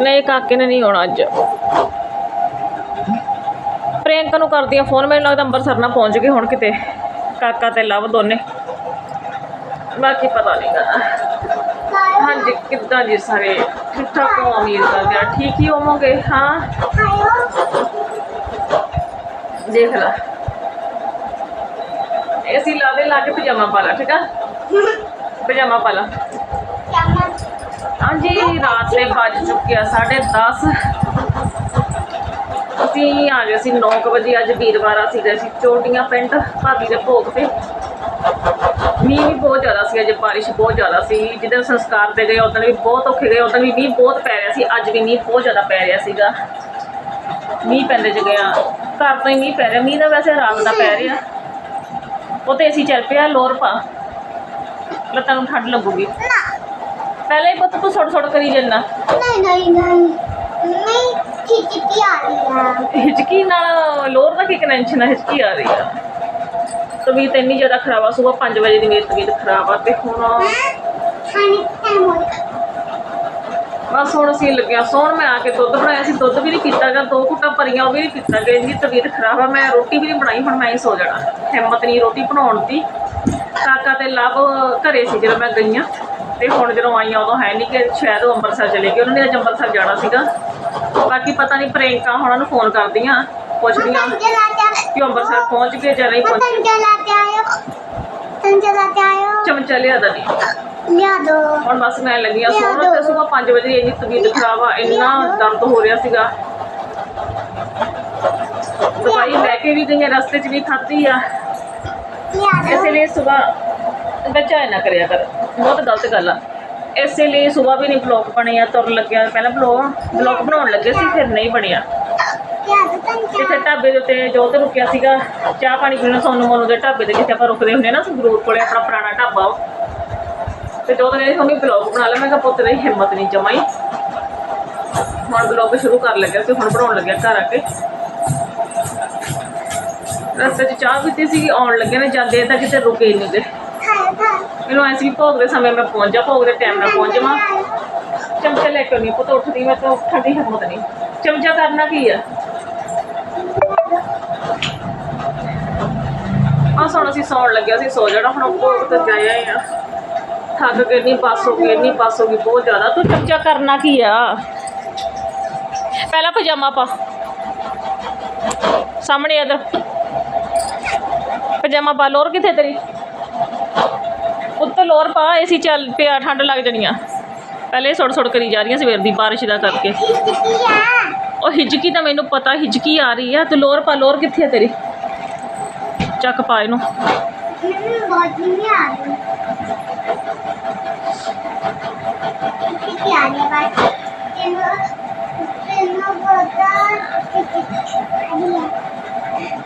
ਨਹੀਂ, ਕਾਕੇ ਨੇ ਨਹੀਂ ਆਉਣਾ ਅੱਜ। ਪ੍ਰਿਯੰਕਾ ਨੂੰ ਕਰਦੀ ਆ ਫੋਨ, ਮੈਨੂੰ ਲੱਗਦਾ ਅੰਬਰਸਰ ਨਾ ਪਹੁੰਚ ਗਏ ਹੁਣ ਕਿਤੇ। ਕਾਕਾ ਤੇ ਲਵ ਦੋਨੇ। ਬਾਕੀ ਪਤਾ ਨਹੀਂ ਗਾ। ਹਾਂਜੀ, ਕਿੱਦਾਂ ਜੀ ਸਾਰੇ? ਠੀਕ ਠਾਕ ਹੋ ਉਮੀਦ ਕਰਦੇ ਆ ਠੀਕ ਹੀ ਹੋਵੋਗੇ? ਹਾਂ? ਦੇਖ ਲਾ। ਏਸੀ ਲਾ ਦੇ ਲਾ ਕੇ ਪਜਾਮਾ ਪਾ ਲਾ, ਠੀਕ ਆ? ਪਜਾਮਾ ਪਾ ਲਾ। ਹਾਂਜੀ, ਰਾਤ ਦੇ ਵੱਜ ਚੁੱਕੇ ਆ 10:30 ਅਸੀਂ ਆ ਗਏ ਸੀ 9 ਵਜੇ, ਅੱਜ ਵੀਰਵਾਰ ਆ ਗਏ ਸੀ। ਚੋਟੀਆਂ ਪਿੰਡ, ਭਾਬੀ ਦੇ ਭੋਗ ਤੇ। ਮੀਂਹ ਵੀ ਬਹੁਤ ਜ਼ਿਆਦਾ ਸੀ ਅੱਜ, ਬਾਰਿਸ਼ ਬਹੁਤ ਜ਼ਿਆਦਾ ਸੀ। ਜਿੱਦਾਂ ਸੰਸਕਾਰ ਤੇ ਗਏ ਉਦੋਂ ਵੀ ਬਹੁਤ ਔਖੇ ਗਏ। ਉਦੋਂ ਵੀ ਮੀਂਹ ਬਹੁਤ ਪੈ ਰਿਹਾ ਸੀ। ਅੱਜ ਵੀ ਮੀਂਹ ਬਹੁਤ ਜ਼ਿਆਦਾ ਪੈ ਰਿਹਾ ਸੀਗਾ। ਮੀਂਹ ਪੈਂਦੇ ਚ ਗਿਆ ਘਰ ਤੋਂ ਹੀ ਮੀਂਹ ਪੈ ਰਿਹਾ। ਮੀਂਹ ਦਾ ਵੈਸੇ ਰਾਤ ਦਾ ਪੈ ਰਿਹਾ। ਉਹ ਤੇ ਅਸੀਂ ਚੱਲ ਪਿਆ, ਲੋਰ ਪਾ। ਲੱਤਾਂ ਨੂੰ ਠੰਡ ਲੱਗੂਗੀ। ਪਹਿਲਾਂ ਹੀ ਪੁੱਤ ਤੂੰ ਸੁੱਟ ਸੁੱਟ ਕਰੀ ਜੰਨਾ ਨਹੀਂ ਨਹੀਂ ਨਹੀਂ। ਨਹੀਂ ਖਿਚਕੀ ਆ ਰਹੀ ਆ। ਹਿਚਕੀ ਨਾਲ ਲੋਰ ਦਾ ਕੀ ਕਨੈਕਸ਼ਨ ਹੈ ਹਿਚਕੀ ਆ ਰਹੀ ਆ। ਤਬੀਅਤ ਇੰਨੀ ਜ਼ਿਆਦਾ ਖਰਾਬ ਆ ਸਵੇਰ 5 ਵਜੇ ਦੀ ਮੇਰੀ ਤਬੀਅਤ ਖਰਾਬ ਆ ਤੇ ਹੁਣ ਬਸ ਹੁਣ ਅਸੀਂ ਲੱਗਿਆ ਸੌਣ ਮੈਂ ਆ ਕੇ ਦੁੱਧ ਬਣਾਇਆ ਸੀ ਦੁੱਧ ਵੀ ਨਹੀਂ ਪੀਤਾ ਗਿਆ ਦੋ ਘੁੱਟਾਂ ਭਰੀਆਂ ਉਹ ਵੀ ਨਹੀਂ ਪੀਤਾ ਗਿਆ ਇੰਨੀ ਤਬੀਅਤ ਖਰਾਬ ਆ ਮੈਂ ਰੋਟੀ ਵੀ ਨਹੀਂ ਬਣਾਈ ਹੁਣ ਮੈਂ ਹੀ ਸੋ ਜਾਣਾ। ਹਿੰਮਤ ਨਹੀਂ ਰੋਟੀ ਬਣਾਉਣ ਦੀ। ਕਾਕਾ ਤੇ ਲਾਭ ਘਰੇ ਸੀ ਜਦੋਂ ਮੈਂ ਗਈਆਂ ਤੇ ਹੁਣ ਜਦੋਂ ਆਈਆਂ ਉਦੋਂ ਹੈ ਨਹੀਂ ਕਿ ਸ਼ਾਇਦ ਉਹ ਅੰਮ੍ਰਿਤਸਰ ਚਲੇ ਗਏ ਉਹਨਾਂ ਨੇ ਅੰਮ੍ਰਿਤਸਰ ਜਾਣਾ ਸੀਗਾ। ਬਾਕੀ ਪਤਾ ਨਹੀਂ ਪ੍ਰਿੰਕਾ ਉਹਨਾਂ ਨੂੰ ਫੋਨ ਕਰਦੀਆਂ ਪੁੱਛਦੀਆਂ ਕਿ ਅੰਮ੍ਰਿਤਸਰ ਪਹੁੰਚ ਗਏ ਜਾਂ ਨਹੀਂ ਪਹੁੰਚੇ ਚਮਚਲਾ ਤੇ ਆਇਓ। ਚਮਚਾ ਲਿਆ ਦਾ ਨਹੀਂ। ਲਿਆ ਦੋ। ਹੁਣ ਬਸ ਮੈਂ ਲੱਗੀ ਆ ਸੋਣ ਤੇ ਸਵੇਰ 5 ਵਜੇ ਇੰਨੀ ਤਬੀਅਤ ਖਰਾਬ ਆ ਇੰਨਾ ਦਰਦ ਹੋ ਰਿਹਾ ਸੀਗਾ। ਦਵਾਈ ਲੈ ਕੇ ਵੀ ਗਈਆਂ ਰਸਤੇ 'ਚ ਵੀ ਖਾਧੀ ਆ। ਇਸੇ ਲਈ ਸਵੇਰ ਬੱਚਾ ਇਹ ਨਾ ਕਰਿਆ ਕਰ। ਬਹੁਤ ਗਲਤ ਗੱਲ ਆ। ਇਸੇ ਲਈ ਸਵੇਰ ਵੀ ਨਹੀਂ ਬਲੌਗ ਆ ਤੁਰ ਲੱਗਿਆ। ਪਹਿਲਾਂ ਬਲੌਗ ਬਲੌਗ ਬਣਾਉਣ ਲੱਗੇ ਸੀ, ਫਿਰ ਨਹੀਂ ਬਣਿਆ। ਤੇ ਫਿਰ ਢਾਬੇ ਦੇ ਉੱਤੇ ਜੋ ਤੇ ਰੁਕਿਆ ਸੀਗਾ, ਚਾਹ ਪਾਣੀ ਪੀਣਾ ਸੋਨੂੰ ਮੋਨੂੰ ਦੇ ਢਾਬੇ ਦੇ ਜਿੱਥੇ ਆਪਾਂ ਰੁਕਦੇ ਹੁੰਦੇ ਨਾ, ਸੰਗਰੂਰ ਕੋਲੇ ਆਪਣਾ ਪੁਰਾਣਾ ਢਾਬਾ ਉਹ। ਤੇ ਜੋ ਤੇ ਕਹਿੰਦੇ ਬਲੌਗ ਬਣਾ ਲੈ ਮੈਂ ਕਿਹਾ, ਪੁੱਤ ਦੀ ਹਿੰਮਤ ਨਹੀਂ ਜਮਾਈ। ਹੁਣ ਬਲੌਗ ਸ਼ੁਰੂ ਕਰ ਲੱਗਿਆ ਤੇ ਹੁਣ ਬਣਾਉਣ ਲੱਗਿਆ ਘਰ ਆ ਕੇ। ਰਸਤੇ 'ਚ ਚਾਹ ਪੀਤੀ ਸੀਗੀ, ਆਉਣ ਲੱਗੇ ਨੇ ਜਾਂਦੇ ਤਾਂ ਕਿਤੇ ਰੁਕੇ ਨਹੀਂ ਗਏ ਮੈਨੂੰ ਐਸੀ ਵੀ ਭੋਗ ਦੇ ਸਮੇਂ ਮੈਂ ਪਹੁੰਚ ਜਾ, ਭੋਗ ਦੇ ਟਾਈਮ ਨਾਲ ਪਹੁੰਚ ਜਾਵਾਂ। ਚਮਚਾ ਲੈ ਕੇ ਆਉਣੀ ਪੁੱਤ ਉੱਠਦੀ, ਮੈਂ ਤਾਂ ਉੱਠਣ ਦੀ ਹਿੰਮਤ ਨਹੀਂ। ਚਮਚਾ ਕਰਨਾ ਕੀ ਆ? ਆ ਸੋਣ ਅਸੀਂ ਸੌਣ ਲੱਗਿਆ ਸੀ ਸੋ ਜਾਣਾ, ਹੁਣ ਭੋਗ ਤੇ ਜਾਇਆ ਆ। ਥੱਕ ਕੇ ਨਹੀਂ ਪਾਸ ਹੋ ਗਈ, ਇੰਨੀ ਪਾਸ ਹੋ ਗਈ, ਬਹੁਤ ਜ਼ਿਆਦਾ। ਤੂੰ ਚਮਚਾ ਕਰਨਾ ਕੀ ਆ? ਪਹਿਲਾਂ ਪਜਾਮਾ ਪਾ। ਸਾਹਮਣੇ ਇਧਰ। ਪਜਾਮਾ ਪਾ, ਲੋਰ ਕਿੱਥੇ ਤੇਰੀ? ਉੱਤੋਂ ਲੋਰ ਪਾ ਸੀ ਚੱਲ ਪਿਆ, ਠੰਡ ਲੱਗ ਜਣੀਆਂ ਪਹਿਲੇ ਸੁੜ ਸੁੜ ਕਰੀ ਜਾ ਰਹੀਆਂ ਸਵੇਰ ਦੀ, ਬਾਰਿਸ਼ ਦਾ ਕਰਕੇ। ਉਹ ਹਿਜਕੀ ਦਾ ਮੈਨੂੰ ਪਤਾ, ਹਿਜਕੀ ਆ ਰਹੀ ਆ। ਤੂੰ ਲੋਰ ਪਾ, ਲੋਰ ਕਿੱਥੇ ਆ ਤੇਰੀ? ਚੱਕ ਪਾ ਇਹਨੂੰ।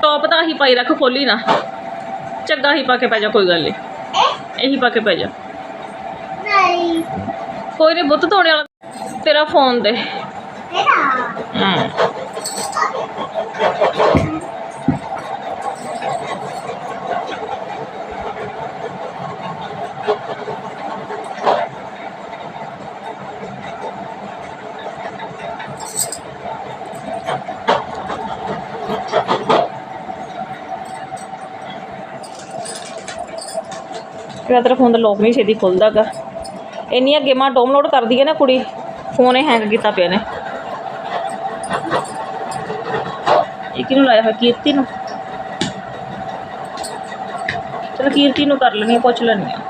ਟੋਪ ਤਾਂ ਹੀ ਪਾਈ ਰੱਖ, ਖੋਲੀ ਨਾ। ਚੱਗਾ ਹੀ ਪਾ ਕੇ ਪੈ ਜਾ, ਕੋਈ ਗੱਲ ਨਹੀਂ ਇਹੀ ਪਾ ਕੇ ਪੈ ਜਾ। ਨਹੀਂ। ਕੋਈ ਨਹੀਂ ਬੁੱਤ ਧੋਣੇ ਵਾਲਾ ਤੇਰਾ ਫੋਨ ਦੇ। ਤੇਰਾ ਹੂੰ। ਮੇਰਾ ਤੇਰਾ ਫੋਨ ਦਾ ਲੋਕ ਨਹੀਂ ਛੇਤੀ ਖੁੱਲਦਾਗਾ। ਇੰਨੀਆਂ ਗੇਮਾਂ ਡਾਊਨਲੋਡ ਕਰਦੀ ਹੈ ਨਾ ਕੁੜੀ ਫੋਨ ਇਹ ਹੈਂਗ ਕੀਤਾ ਪਿਆ ਨੇ। ਇਹ ਕਿਹਨੂੰ ਲਾਇਆ ਹੋਇਆ? ਕੀਰਤੀ ਨੂੰ? ਚਲੋ ਕੀਰਤੀ ਨੂੰ ਕਰ ਲੈਣੀ ਪੁੱਛ ਲੈਣੀ ਆ।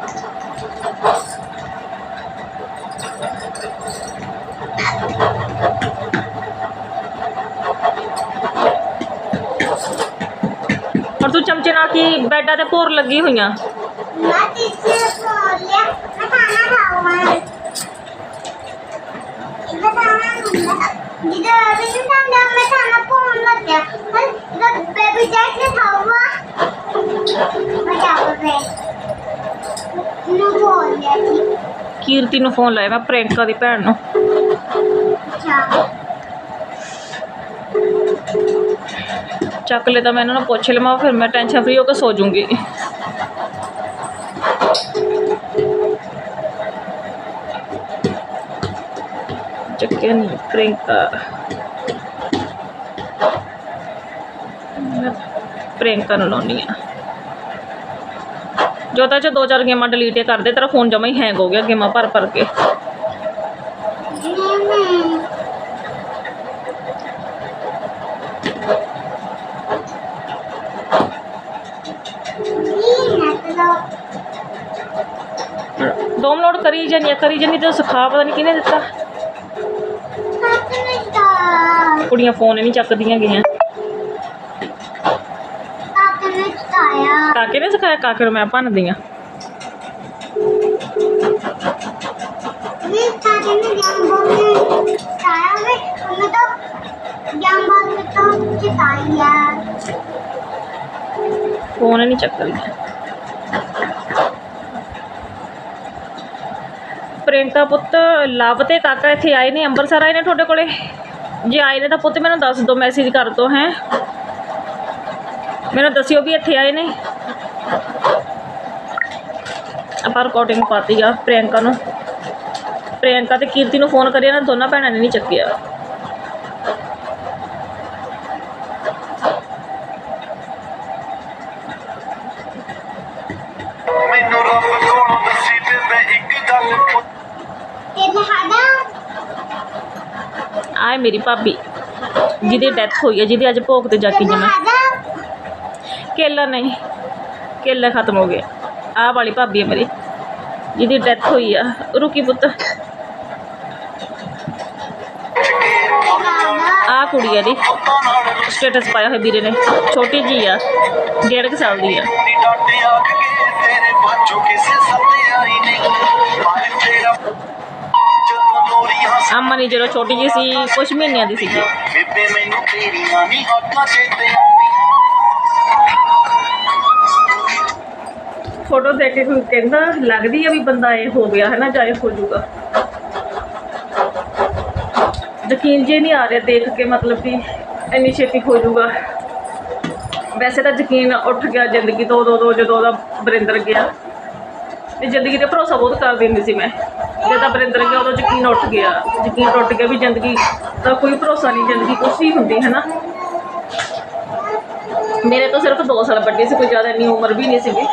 ਔਰ ਤੂੰ ਚਮਚੇ ਨਾਲ ਕੀ ਬੈਡਾਂ ਤੇ ਭੋਰ ਲੱਗੀ ਹੋਈਆਂ? ਕੀਰਤੀ ਨੂੰ ਫੋਨ ਲਾਇਆ ਮੈਂ ਪ੍ਰਿੰਕਾ ਦੀ ਭੈਣ ਨੂੰ। ਚੱਕ ਲੈ ਤਾਂ ਮੈਂ ਇਹਨਾਂ ਨੂੰ ਪੁੱਛ ਲਵਾਂ, ਫਿਰ ਮੈਂ ਟੈਨਸ਼ਨ ਫ੍ਰੀ ਹੋ ਕੇ ਸੋ ਜਾਊਂਗੀ। ਨਹੀਂ ਪ੍ਰਿੰਕਾ ਮੈਂ ਪ੍ਰਿੰਕਾ ਨੂੰ ਲਾਉਣੀ ਆ। ਜੋ ਤਾਂ ਚ ਦੋ ਚਾਰ ਗੇਮਾਂ ਡਿਲੀਟ ਕਰ ਦੇ ਤੇਰਾ ਫੋਨ ਜਮਾ ਹੀ ਹੈਂਗ ਹੋ ਗਿਆ ਗੇਮਾਂ ਭਰ ਭਰ ਕੇ। ਡਾਊਨਲੋਡ ਕਰੀ ਜਾਨੀ ਕਰੀ ਜਾਨੀ ਤੇ ਸਿਖਾ ਪਤਾ ਨਹੀਂ ਕਿਹਨੇ ਦਿੱਤਾ। ਕੁੜੀਆਂ ਫੋਨ ਨਹੀਂ ਚੱਕਦੀਆਂ ਗਈਆਂ ਕਾਕੇ ਨੇ ਸਿਖਾਇਆ। ਕਾਕੇ ਨੂੰ ਮੈਂ ਭੰਨਦੀ ਆ। ਨੇ ਬੋਲੇ ਵੇ। ਤਾਂ ਬੋਲੇ ਤਾਂ ਫੋਨ ਨਹੀਂ ਚੱਕਦੀਆਂ ਪ੍ਰਿੰਕਾ ਪੁੱਤ ਲਵ ਤੇ ਕਾਕਾ ਇੱਥੇ ਆਏ ਨੇ ਅੰਮ੍ਰਿਤਸਰ ਆਏ ਨੇ ਤੁਹਾਡੇ ਕੋਲੇ? ਜੇ ਆਏ ਨੇ ਤਾਂ ਪੁੱਤ ਮੈਨੂੰ ਦੱਸ ਦਿਓ ਮੈਸੇਜ ਕਰ ਦਿਓ ਹੈ। ਮੈਨੂੰ ਦੱਸਿਓ ਵੀ ਇੱਥੇ ਆਏ ਨੇ। ਆਪਾਂ ਰਿਕਾਰਡਿੰਗ ਪਾਤੀ ਆ ਪ੍ਰਿਯੰਕਾ ਨੂੰ। ਪ੍ਰਿਯੰਕਾ ਤੇ ਕੀਰਤੀ ਨੂੰ ਫੋਨ ਕਰਿਆ, ਨਾ ਦੋਨਾਂ ਭੈਣਾਂ ਨੇ ਨਹੀਂ ਚੱਕਿਆ। ਆਏ ਮੇਰੀ ਭਾਬੀ, ਜਿਹਦੀ ਡੈਥ ਹੋਈ ਹੈ, ਜਿਹਦੀ ਅੱਜ ਭੋਗ ਤੇ ਜਾ ਕੇ ਜਮਾ ਕੇਲਾ ਨਹੀਂ, ਕੇਲਾ ਖਤਮ ਹੋ ਗਿਆ। ਆਹ ਵਾਲੀ ਭਾਬੀ ਹੈ ਮੇਰੀ, ਜਿਹਦੀ ਡੈਥ ਹੋਈ ਆ। ਰੁਕੀ ਪੁੱਤ। ਆਹ ਕੁੜੀ ਹੈ ਦੀ ਸਟੇਟਸ ਪਾਇਆ ਹੋਇਆ ਵੀਰੇ ਨੇ। ਛੋਟੀ ਜੀ ਆ, ਡੇਢ ਕੁ ਸਾਲ ਦੀ ਆ। ਅਮਨ ਜਦੋਂ ਛੋਟੀ ਜੀ ਸੀ ਕੁਝ ਮਹੀਨਿਆਂ ਦੀ ਸੀਗੀ। ਬੇਬੇ ਮੈਨੂੰ ਤੇਰੀਆਂ ਨਹੀਂ ਹੱਥਾਂ ਚੇਤੇ ਆਉਂਦੀਆਂ ਫੋਟੋ ਦੇਖ ਕੇ ਕੋਈ ਕਹਿੰਦਾ ਲੱਗਦੀ ਆ ਵੀ ਬੰਦਾ ਇਹ ਹੋ ਗਿਆ ਹੈ ਨਾ ਜਾਂ ਇਹ ਹੋ ਜਾਊਗਾ। ਯਕੀਨ ਜੇ ਨਹੀਂ ਆ ਰਿਹਾ ਦੇਖ ਕੇ ਮਤਲਬ ਕਿ ਇੰਨੀ ਛੇਤੀ ਹੋ ਜਾਊਗਾ। ਵੈਸੇ ਤਾਂ ਯਕੀਨ ਉੱਠ ਗਿਆ ਜ਼ਿੰਦਗੀ ਤੋਂ ਉਦੋਂ ਜਦੋਂ ਉਹਦਾ ਬਰਿੰਦਰ ਗਿਆ। ਤੇ ਜ਼ਿੰਦਗੀ ਤੇ ਭਰੋਸਾ ਬਹੁਤ ਕਰ ਦਿੰਦੀ ਸੀ ਮੈਂ। ਜਦੋਂ ਬਰਿੰਦਰ ਗਿਆ, ਉਦੋਂ ਯਕੀਨ ਉੱਠ ਗਿਆ। ਯਕੀਨ ਟੁੱਟ ਗਿਆ ਵੀ ਜ਼ਿੰਦਗੀ ਦਾ ਕੋਈ ਭਰੋਸਾ ਨਹੀਂ, ਜ਼ਿੰਦਗੀ ਕੁਛ ਹੀ ਹੁੰਦੀ ਹੈ ਨਾ ਮੇਰੇ ਤੋਂ ਸਿਰਫ 2 ਸਾਲ ਵੱਡੀ ਸੀ, ਕੋਈ ਜ਼ਿਆਦਾ ਇੰਨੀ ਉਮਰ ਵੀ ਨਹੀਂ ਸੀਗੀ।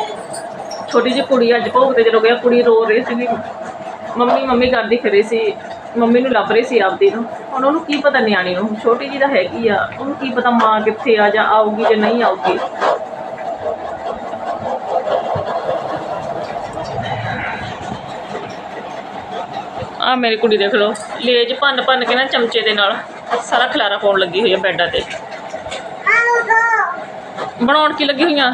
ਛੋਟੀ ਜਿਹੀ ਕੁੜੀ ਅੱਜ ਭੋਗ ਤੇ ਜਦੋਂ ਗਿਆ, ਕੁੜੀ ਰੋ ਰਹੀ ਸੀਗੀ। ਮੰਮੀ ਮੰਮੀ ਕਰਦੀ ਫਿਰੀ ਸੀ। ਮੰਮੀ ਨੂੰ ਲੱਭ ਰਹੀ ਸੀ ਆਪਦੀ ਨੂੰ। ਹੁਣ ਉਹਨੂੰ ਕੀ ਪਤਾ ਨਿਆਣੀ ਨੂੰ, ਛੋਟੀ ਜੀ ਤਾਂ ਹੈਗੀ ਆ। ਉਹਨੂੰ ਕੀ ਪਤਾ ਮਾਂ ਕਿੱਥੇ ਆ ਜਾਂ ਆਊਗੀ ਜਾਂ ਨਹੀਂ ਆਊਗੀ। ਆ ਮੇਰੀ ਕੁੜੀ ਦੇਖ ਲਓ। ਲੇਜ ਭੰਨ ਭੰਨ ਕੇ ਨਾ ਚਮਚੇ ਦੇ ਨਾਲ ਸਾਰਾ ਖਲਾਰਾ ਪਾਉਣ ਲੱਗੀ ਹੋਈ ਹੈ ਬੈੱਡਾਂ ਤੇ। ਬਣਾਉਣ ਕੀ ਲੱਗੀ ਹੋਈਆਂ?